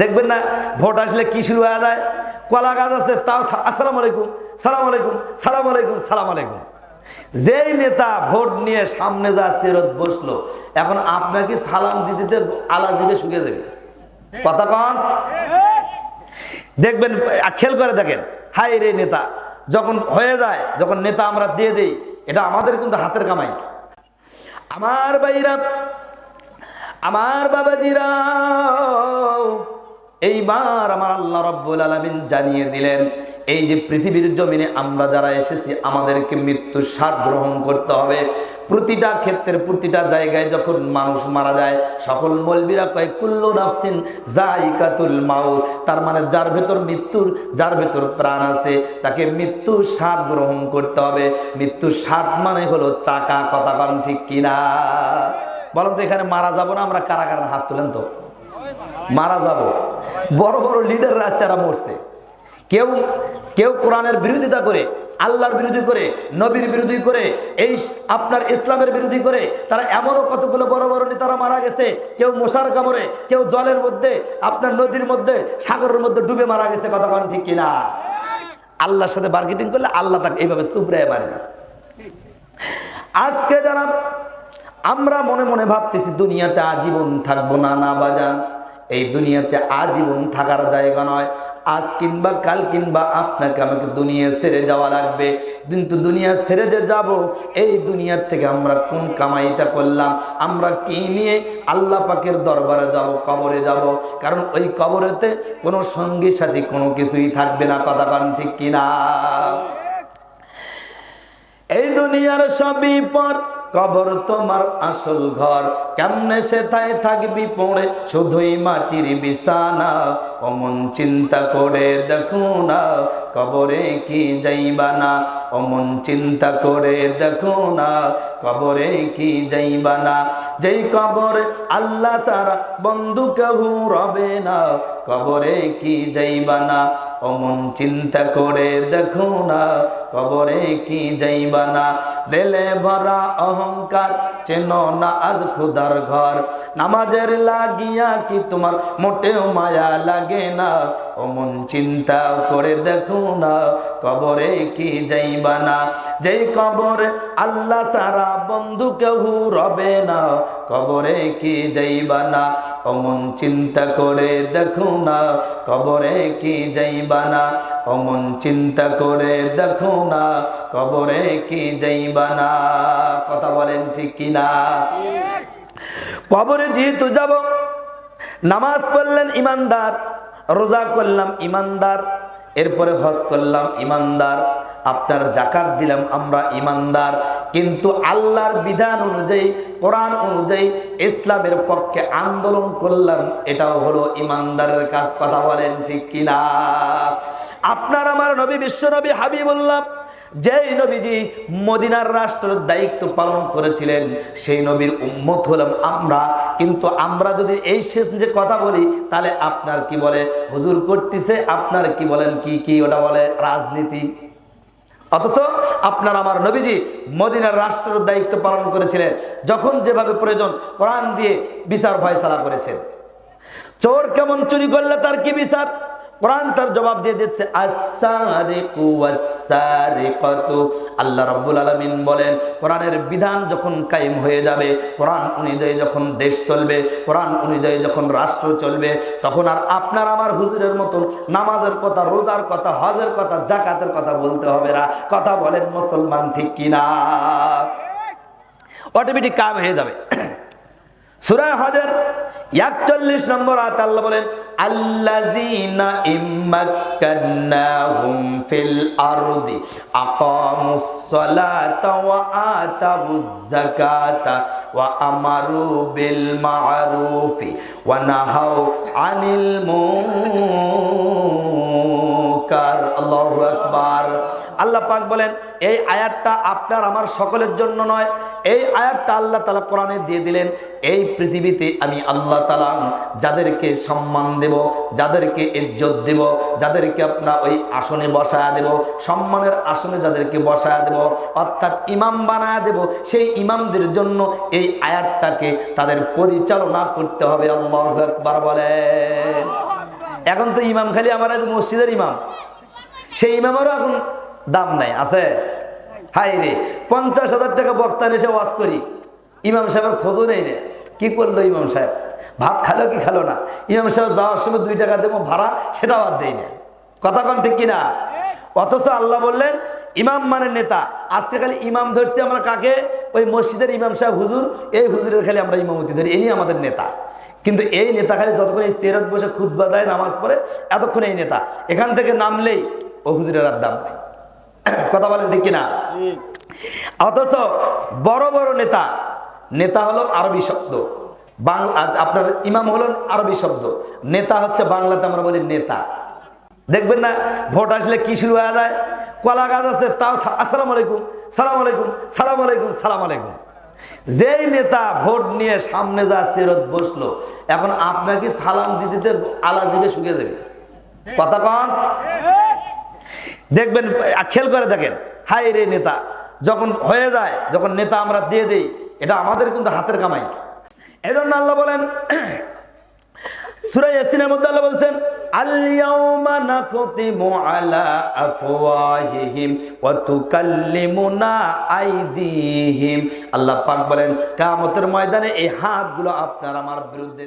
দেখবেন না, ভোট আসলে কি শুরু হয়ে যায়? কলা গাছ আছে, তাও আসসালামু আলাইকুম, সালাম আলাইকুম সালাম আলাইকুম সালাম আলাইকুম। যেই নেতা ভোট নিয়ে সামনে যা চেরত বসল, এখন আপনাকে সালাম দিতে আলা দিবে শুকে যাবে। কথা কন। দেখবেন খেয়াল করে দেখেন হাই রে নেতা, যখন হয়ে যায়, যখন নেতা আমরা দিয়ে দেই, এটা আমাদের কিন্তু হাতের কামাই। আমার বাইরা আমার বাবাজিরা এইবার আমার আল্লাহ রব্বুল আলমিন জানিয়ে দিলেন, এই যে পৃথিবীর জমিনে আমরা যারা এসেছি, আমাদেরকে মৃত্যুর স্বাদ গ্রহণ করতে হবে। প্রতিটা ক্ষেত্রে প্রতিটা জায়গায় যখন মানুষ মারা যায়, সকল মলবিরা কয়, কুল্লু নাফসিন জাইকাতুল মাউত। তার মানে যার ভেতর মৃত্যুর, যার ভেতর প্রাণ আছে, তাকে মৃত্যুর স্বাদ গ্রহণ করতে হবে। মৃত্যুর স্বাদ মানে হলো চাকা, কথা কন ঠিক কিনা? বলেন তো এখানে মারা যাব না, আমরা কারা কারা হাত তুলেন তো। মারা যাব। বড় বড় লিডাররা আছে তারা মরছে। কেউ কেউ কোরআনের বিরোধিতা করে, আল্লাহর বিরোধী করে, নবীর বিরোধী করে, এই আপনার ইসলামের বিরোধী করে, তারা এমনও কতগুলো বড় বড় নেতারা মারা গেছে, কেউ মশার কামড়ে, কেউ জলের মধ্যে, আপনার নদীর মধ্যে, সাগরের মধ্যে ডুবে মারা গেছে, কথা কতক্ষণ ঠিক কিনা? আল্লাহর সাথে মার্কেটিং করলে আল্লাহ তাকে এইভাবে সুপ্রায় মারে না। আজকে যারা আমরা মনে মনে ভাবতেছি, দুনিয়াতে আজীবন থাকব, না না, বাজান। এই দুনিয়াতে আজীবন থাকার জায়গা নয়। আজ কিংবা কাল কিংবা আপনাকে আমাকে দুনিয়া ছেড়ে যাওয়া লাগবে। কিন্তু দুনিয়া ছেড়ে যে যাব, এই দুনিয়ার থেকে আমরা কোন কামাইটা করলাম? আমরা কি নিয়ে আল্লাহ পাকের দরবারে যাব, কবরে যাব? কারণ ওই কবরেতে কোনো সঙ্গী সাথী কোনো কিছুই থাকবে না। কথা কান ঠিক কিনা? এই দুনিয়ার সবই পর কবর তোমার আসল ঘর। কেমনে সেথায় থাকবি পড়ে? শুধুই মাটির বিছানা। অমন চিন্তা করে দেখো না, কবরে কি যাইবা না। অমন চিন্তা করে দেখো না, কবরে কি যাইবা না। যেই কবরে আল্লাহ সারা বন্ধু কেউ রবে না, কবরে কি যাইবা না। অমন চিন্তা করে দেখো না কবরে কি যাইবা না? দেলে ভরা অহংকার, চেন না আজ খুদার ঘর। নামাজের লাগিয়া কি তোমার মোটেও মায়া লাগে না? অমন চিন্তা করে দেখো না, কবরে কি যাইবা না? যেই কবরে আল্লাহ সারা বন্ধু কেউ রবে না, কবরে কি যাইবা না? অমন চিন্তা করে দেখো না, কবরে কি যাইবা না? অমন চিন্তা করে দেখো না, কবরে কি যাইবা না? কথা বলেন ঠিক কিনা কবরে যেহেতু যাব, নামাজ পড়লেন ইমানদার, রোজা করলাম ইমানদার, এরপরে হজ করলাম ইমানদার আপনার জাকাত দিলাম আমরা ইমানদার। কিন্তু আল্লাহর বিধান অনুযায়ী, কোরআন অনুযায়ী ইসলামের পক্ষে আন্দোলন করলাম, এটাও হলো ইমানদারের কাজ, কথা বলেন ঠিক কিনা? আপনার আমার নবী, বিশ্ব নবী হাবিবুল্লাহ, যেই নবীজি মদিনার রাষ্ট্রের দায়িত্ব পালন করেছিলেন, সেই নবীর উম্মত হলাম আমরা। কিন্তু আমরা যদি এই শেষ যে কথা বলি, তাহলে আপনার কি বলে? হুজুর করতেছে, আপনার কি বলেন? কি কি ওটা বলে? রাজনীতি। অথচ আপনার আমার নবীজি মদিনার রাষ্ট্রের দায়িত্ব পালন করেছিলেন, যখন যেভাবে প্রয়োজন কোরআন দিয়ে বিচার ফয়সালা করেছেন। চোর কেমন চুরি করলে তার কি বিচার? কোরআন তার জবাব দিয়ে দিচ্ছে আল্লাহ রাব্বুল আলামিন বলেন, কোরআনের বিধান যখন কায়েম হয়ে যাবে, কোরআন অনুযায়ী যখন দেশ চলবে, কোরআন অনুযায়ী যখন রাষ্ট্র চলবে, তখন আর আপনার আমার হুজুরের মতন নামাজের কথা, রোজার কথা, হজের কথা জাকাতের কথা বলতে হবে না। কথা বলেন মুসলমান ঠিক কিনা? অটোমেটিক কাম হয়ে যাবে। সুরা হজের একচল্লিশ নম্বর আয়াত আল্লাহ বলেন, আল্লাযীনা ইম্মাক্কান্নাহুম ফিল আরদি, আকামুস সালাতা ওয়া আতাবুজ যাকাতা ওয়া আমারু বিল মা'রুফি ওয়া নাহাউ আনিল মুনকার। আল্লাহু আকবার। আল্লাহ পাক বলেন, এই আয়াতটা আপনার আমার সকলের জন্য নয়। এই আয়াতটা আল্লাহ তালা কোরআনে দিয়ে দিলেন। এই পৃথিবীতে আমি আল্লাহ তালা যাদেরকে সম্মান দেব, যাদেরকে ইজ্জত দেব, যাদেরকে আপনার ওই আসনে বসায়া দেব, সম্মানের আসনে যাদেরকে বসায়া দেব, অর্থাৎ ইমাম বানায়া দেব, সেই ইমামদের জন্য এই আয়াতটাকে তাদের পরিচালনা করতে হবে। আল্লাহ একবার বলেন। এখন তো ইমাম খালি আমার মসজিদের ইমাম। সেই ইমামেরও এখন দাম নাই, আছে? হাই রে, পঞ্চাশ হাজার টাকা বক্তা এসে ওয়াজ করি। ইমাম সাহেবের খোঁজও নেই রে। কি করল ইমাম সাহেব? ভাত খালো কি খালো না? ইমাম সাহেব যাওয়ার সময় দুই টাকা দেবো ভাড়া সেটাও আর দেয় না। কথা কন ঠিক কিনা? অথচ আল্লাহ বললেন, ইমাম মানে নেতা। আজকে খালি ইমাম ধরছি আমরা কাকে? ওই মসজিদের ইমাম সাহেব হুজুর, এই হুজুরের খালি আমরা ইমামতি ধরি এনি আমাদের নেতা। কিন্তু এই নেতা খালি যতক্ষণ এই সেরত বসে খুদ্া দেয়, নামাজ পড়ে, এতক্ষণ এই নেতা। এখান থেকে নামলেই ও হুজুরের আর দাম নেই। কথা বলেন ঠিক কিনা? অথচ বড় বড় নেতা নেতা হলো আরবি শব্দ। বাংলা আজ আপনার ইমাম হলেন আরবি শব্দ। নেতা হচ্ছে বাংলাতে আমরা বলি নেতা। দেখবেন না ভোট আসলে কি শুরু হয়ে যায়? কলা গাছ আছে তাও আসসালামু আলাইকুম সালাম আলাইকুম সালাম আলাইকুম সালাম আলাইকুম। যেই নেতা ভোট নিয়ে সামনে যা সেরত বসল এখন আপনাকে সালাম দিতে আলা দিবে শুকিয়ে যাবে। কথা কন? দেখবেন খেয়াল করে দেখেন হাই রে নেতা, যখন হয়ে যায়, যখন নেতা আমরা দিয়ে দিই, এটা আমাদের কিন্তু হাতের কামাই। এই জন্য আল্লাহ বলেন সুরাই ইয়াসিনের মধ্যে আল্লাহ বলছেন আইদিহিম। আল্লাহ পাক বলেন, কিয়ামতের ময়দানে এই হাতগুলো আপনার আমার বিরুদ্ধে